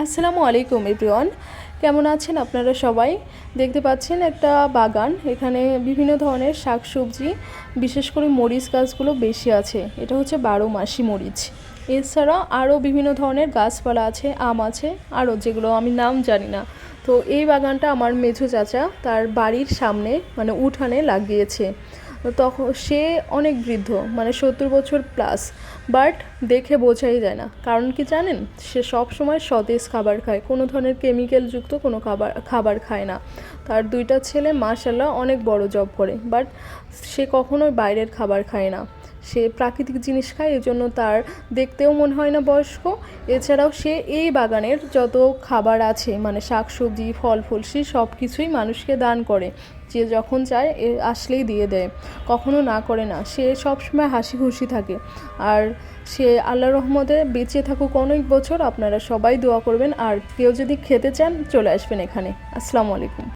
আসসালামু আলাইকুম, এভরিওয়ান। কেমন আছেন আপনারা সবাই? দেখতে পাচ্ছেন একটা বাগান, এখানে বিভিন্ন ধরনের শাকসবজি, বিশেষ করে মরিচ গাছগুলো বেশি আছে। এটা হচ্ছে বারো মাসি মরিচ। এছাড়া আরও বিভিন্ন ধরনের গাছপালা আছে, আম আছে, আরও যেগুলো আমি নাম জানি না। তো এই বাগানটা আমার মেঝো চাচা তার বাড়ির সামনে মানে উঠানে লাগিয়েছে। তখন সে অনেক বৃদ্ধ মানে সত্তর বছর প্লাস বাট দেখে বোঝাই যায় না। কারণ কি জানেন? সে সব সময় সতেজ খাবার খায়, কোনো ধরনের কেমিক্যালযুক্ত কোনো খাবার খাবার খায় না। তার দুইটা ছেলে মাসাল্লাহ অনেক বড় জব করে বাট সে কখনোই বাইরের খাবার খায় না। সে প্রাকৃতিক জিনিস খায়, এজন্য তার দেখতেও মনে হয় না বয়স্ক। এছাড়াও সে এই বাগানের যত খাবার আছে মানে শাকসবজি ফল ফুল সে সব কিছুই মানুষকে দান করে। যে যখন চায়, এ আসলেই দিয়ে দেয়। কখনো না করে না। সে সবসময় হাসি খুশি থাকে। আর সে আল্লাহ রহমতে বেঁচে থাকুক অনেক বছর। আপনারা সবাই দোয়া করবেন। আর কেউ যদি খেতে চান, চলে আসবেন এখানে। আসসালামু আলাইকুম।